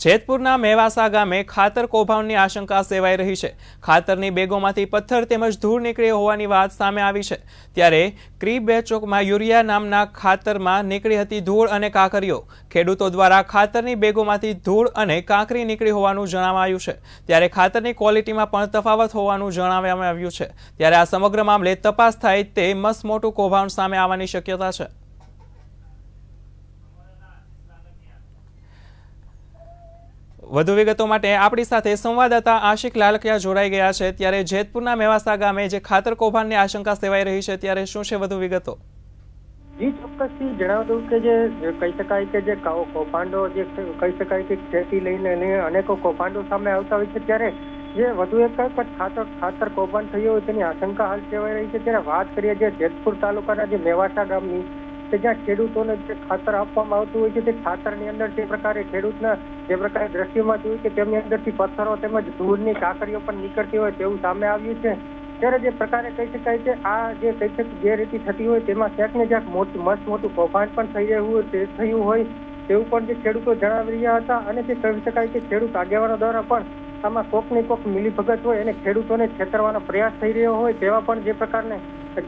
જેતપુરના મેવાસા ગામે ખાતર કૌભાંડની આશંકા સેવાઈ રહી છે. ખાતરની બેગોમાંથી પથ્થર તેમજ ધૂળ નીકળી હોવાની વાત સામે આવી છે. ત્યારે ક્રી બે ચોકમાં યુરિયા નામના ખાતરમાં નીકળી હતી ધૂળ અને કાંકરીઓ. ખેડૂતો દ્વારા ખાતરની બેગોમાંથી ધૂળ અને કાંકરી નીકળી હોવાનું જણાવાયું છે. ત્યારે ખાતરની ક્વોલિટીમાં પણ તફાવત હોવાનું જણાવવામાં આવ્યું છે. ત્યારે આ સમગ્ર મામલે તપાસ થાય તે મસમોટું કૌભાંડ સામે આવવાની શક્યતા છે. વધુ વિગતો માટે આપણી સાથે સંવાદદાતા આશિક લાલકિયા જોડાઈ ગયા છે. ત્યારે જેતપુરના મેવાસા ગામે જે ખાતર કૌભાંડની આશંકા સેવાઈ રહી છે, ત્યારે શું છે વધુ વિગતો? જી, ચોક્કસથી જણાવી દઉં કે જે કહી શકાય કે જે કૌભાંડો જે કહી શકાય કે ખેતી લઈને અને અનેકો કૌભાંડો સામે આવતા હોય છે, ત્યારે જે વધુ એક પણ ખાતર ખાતર કૌભાંડ થયું હોય તેની આશંકા હાલ સેવાઈ રહી છે. ત્યારે વાત કરીએ જે જેતપુર તાલુકાના જે મેવાસા ગામની કે જ્યાં ખેડૂતોને જે ખાતર આપવામાં આવતું હોય છે તે ખાતરની અંદર જે પ્રકારે ખેડૂતના જે પ્રકારે દ્રશ્યમાં જોયું કે તેમની અંદરથી પથ્થરો તેમજ ધૂળની કાકરીઓ પણ નીકળતી હોય તેવું સામે આવ્યું છે. ત્યારે જે પ્રકારે કહી શકાય કે આ જે કહી જે રીતે થતી હોય તેમાં ક્યાંક ને ક્યાંક મોટું, મસ્ત મોટું કૌભાંડ પણ થઈ રહ્યું હોય તે થયું હોય તેવું પણ જે ખેડૂતો જણાવી રહ્યા હતા અને જે કહી શકાય કે ખેડૂત આગેવાનો દ્વારા પણ આમાં કોક ને કોક મિલીભગત હોય અને ખેડૂતોને છેતરવાનો પ્રયાસ થઈ રહ્યો હોય, તેવા પણ જે પ્રકારને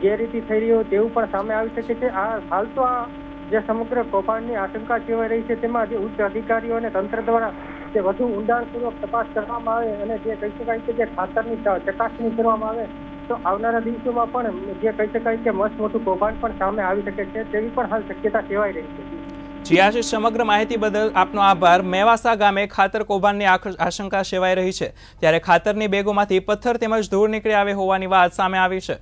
ગેરરીતિ થઈ રહી હોય, તેવું પણ સામે આવી શકે છે. આ હાલ તો આ જે સમગ્ર કૌભાંડની આશંકા સેવાઈ રહી છે, તેમાં જે ઉચ્ચ અધિકારીઓ અને તંત્ર દ્વારા જે વધુ ઊંડાણપૂર્વક તપાસ કરવામાં આવે અને જે કહી શકાય કે જે ખાતરની ચકાસણી કરવામાં આવે, તો આવનારા દિવસોમાં પણ જે કહી શકાય કે મસ્ત મોટું કૌભાંડ પણ સામે આવી શકે છે, તેવી પણ હાલ શક્યતા કહેવાય રહી છે. જી આશિષ સમગ્ર માહિતી બદલ આપનો આભાર. મેવાસા ગામે ખાતર કૌભાંડની આશંકા સેવાઈ રહી છે. ત્યારે ખાતરની બેગોમાંથી પથ્થર તેમજ ધૂળ નીકળી આવે હોવાની વાત સામે આવી છે.